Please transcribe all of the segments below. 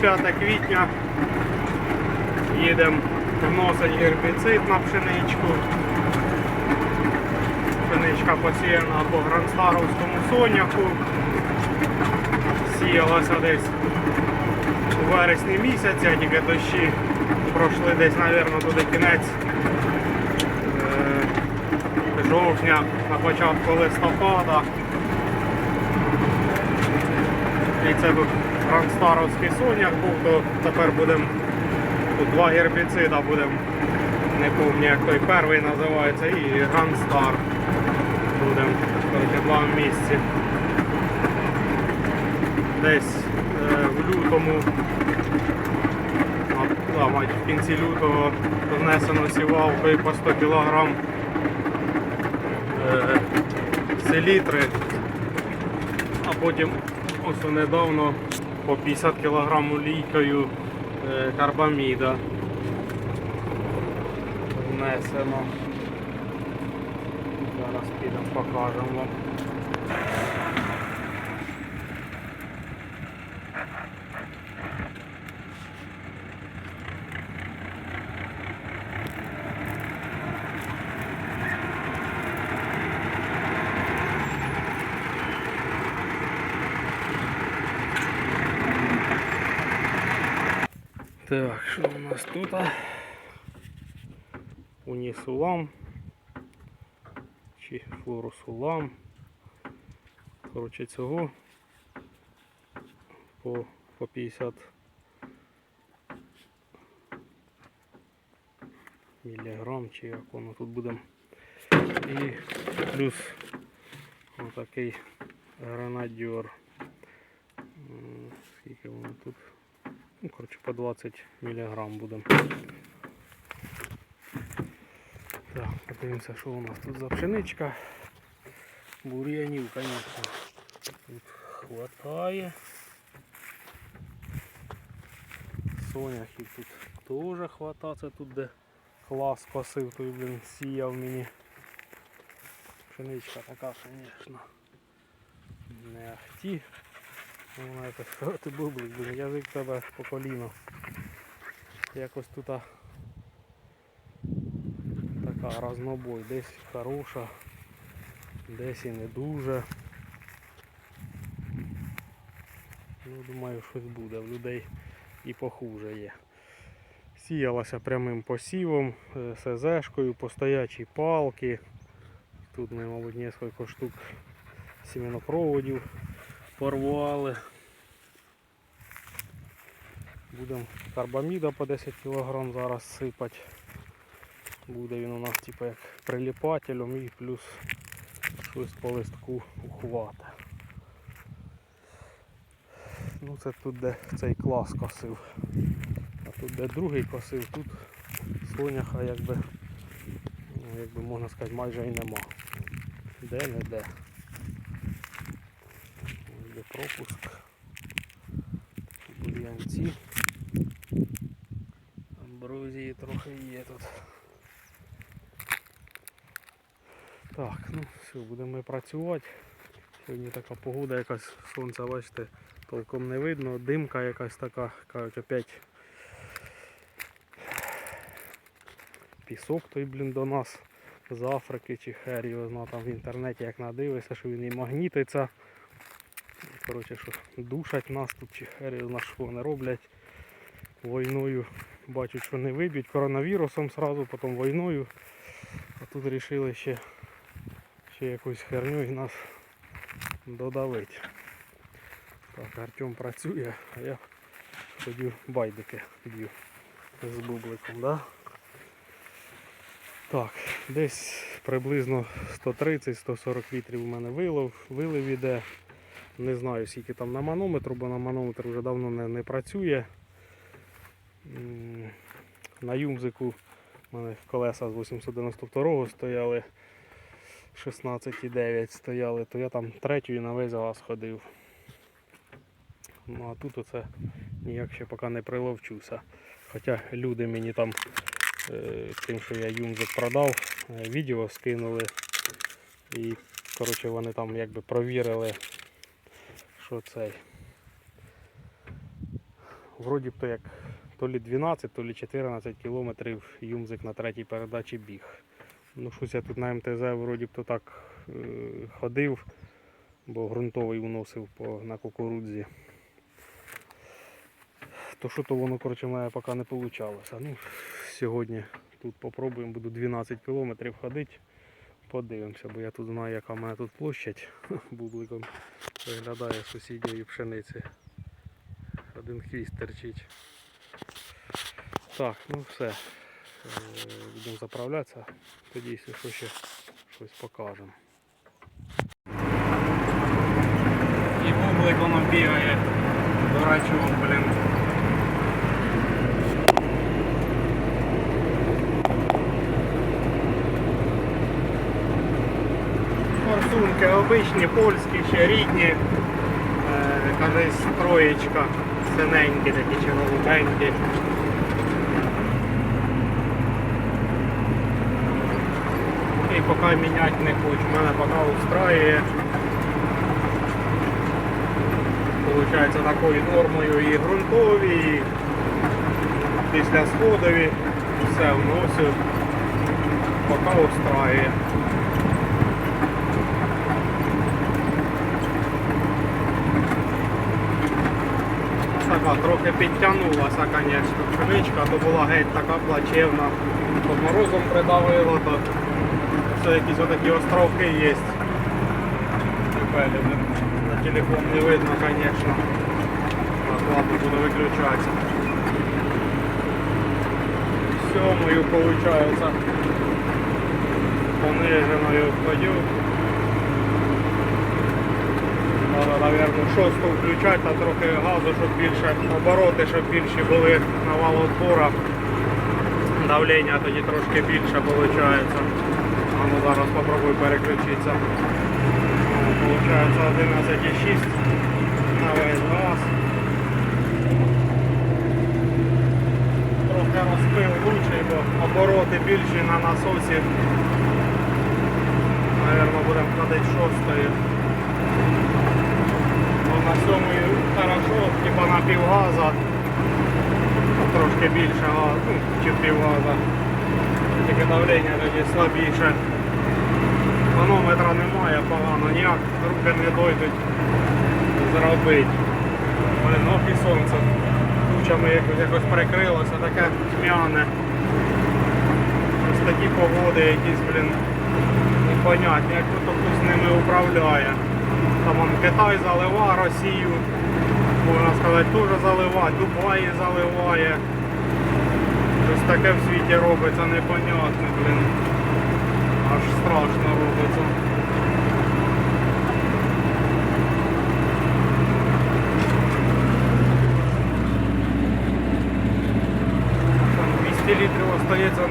Привіт, 25 квітня. Їдемо вносить гербіцид на пшеничку. Пшеничка посіяна по гранстаровському соняху. Сіялася десь у вересні місяця, тільки дощі пройшли десь, мабуть, туди кінець е, жовтня на початку листопада. І це тут гранстаровський соняк був, то тепер будемо два гербіцида будемо. Не пам'ятаю, як той перший називається, і Гранстар. Будемо коротше, два в місці. Десь е, в лютому, а, да, мать, в кінці лютого внесено сівалкою по 100 кг е, селітри, а потім ось недавно по 50 кг лійкою е, карбаміда внесено. Зараз підемо покажемо Так, що у нас тут? Унісулам чи флоросулам. Коротше цього по, по 50 міліграм, чи як воно тут буде. І плюс отакий гранадьор. М, Скільки воно тут? Ну, коротше, по 20 мг будемо. Так, подивимося, що у нас тут за пшеничка. Бур'янів, звісно, тут хватає. Соняхів тут теж хватає. Тут де клас косив, той, блін, сіяв мені. Пшеничка така, звісно. Не ахті. Якось що ти бублик, блін, язик тебе по коліно. Якось тут така разнобой, десь хороша, десь і не дуже. Ну, думаю, щось буде. В людей і похуже є. Сіялася прямим посівом, е, СЗшкою, по стоячій палки. Тут мабуть, кілька штук сімінопроводів порвали. Будемо карбаміда по 10 кг зараз сипати. Буде він у нас типу як приліпателем і плюс щось по листку ухвата. Ну це тут де цей клас косив. А тут де другий косив, тут соняха якби, ну, якби можна сказати майже і нема. Де не де. Ось Де пропуск. Бур'янці. Амброзії трохи є тут. Так, ну все, будемо працювати. Сьогодні така погода якась, сонця, бачите, толком не видно, димка якась така, кажуть, опять пісок той, блін, до нас з Африки чи хер його зна там в інтернеті як надивишся, що він і магнітиться. Коротше, що душать нас тут чи його що вони роблять війною. Бачать, що не виб'ють коронавірусом сразу, потім війною. А тут вирішили ще, ще якусь херню і нас додавити. Так, Артем працює, а я ходю байдики б'ю з бубликом, да? Так, десь приблизно 130-140 літрів у мене вилов, вилив іде. Не знаю скільки там на манометру, бо на манометр вже давно не, не працює. На юмзику у мене колеса з 892 стояли 16,9 стояли, то я там третьою на весь газ ходив. Ну а тут оце ніяк ще поки не приловчуся. Хоча люди мені там е, тим, що я юмзик продав, е, відео скинули. І коротше вони там якби провірили, що цей. вроді б то як то лі 12, то лі 14 кілометрів юмзик на третій передачі біг. Ну щось я тут на МТЗ вроді б то так е, ходив, бо ґрунтовий уносив по, на кукурудзі. То що то воно коротше мене поки не вийшло. Ну, сьогодні тут попробуємо, буду 12 кілометрів ходити. Подивимося, бо я тут знаю, яка в мене тут площадь. Бубликом виглядає сусідньої пшениці. Один хвіст терчить. Так, ну все. Е, Будемо заправлятися. Тоді, якщо що ще щось покажемо. І бублик воно бігає. Дурачок, блін. Форсунки обичні, польські, ще рідні. Е, Кажись, троєчка. Синенькі такі чи голубенькі. І поки міняти не хочу. Мене поки устраює. Получається такою нормою і ґрунтові, і після сходові. Все вносив. Поки устраює. Така трохи підтягнулася, звісно, пшеничка, то була геть така плачевна. Під морозом придавило, то все якісь отакі островки є. Тепер на телефон не видно. Так, ладно, буду виключатися. Сьомою, виходить, пониженою ходю. Треба, мабуть, шосту включати, а трохи газу, щоб більше обороти, щоб більші були на валоотпора. Давлення тоді трошки більше виходить. А ну зараз спробую переключитися. Получається 11,6 на весь газ. Трохи розпил лучший, бо обороти більші на насосі. Наверно, будемо ходити шостою. Ну, на сьомої хорошо, типа на півгаза. Трошки більше газу, ну, чи півгаза. Тільки давлення тоді слабіше. Манометра немає погано, ніяк руки не дойдуть зробити. Блин, ох і сонце. Тучами якось, якось прикрилося, таке тьмяне. Ось такі погоди якісь, блін, непонятні, як хто тут з ними управляє. Там он Китай залива, Росію, можна сказати, теж заливає, Дубаї заливає. Щось таке в світі робиться непонятне, блін. Аж страшно робиться. Там 200 літрів остається,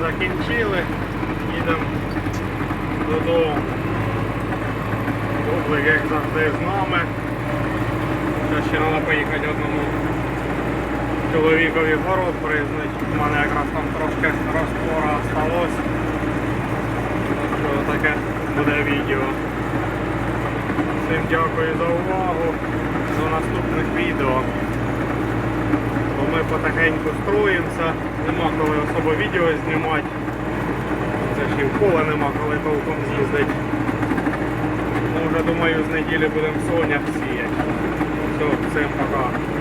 закінчили. Їдемо додому. Бублик, як завжди, з нами. Зараз ще треба поїхати одному чоловікові город признати. У мене якраз там трошки розпора сталося. Так що таке буде відео. Всім дякую за увагу. До наступних відео. Ми потихеньку строїмося. Нема коли особо відео знімати. Це ще в поле нема коли толком з'їздити. Ну вже думаю з неділі будемо соняк сіяти. Все, всім пока.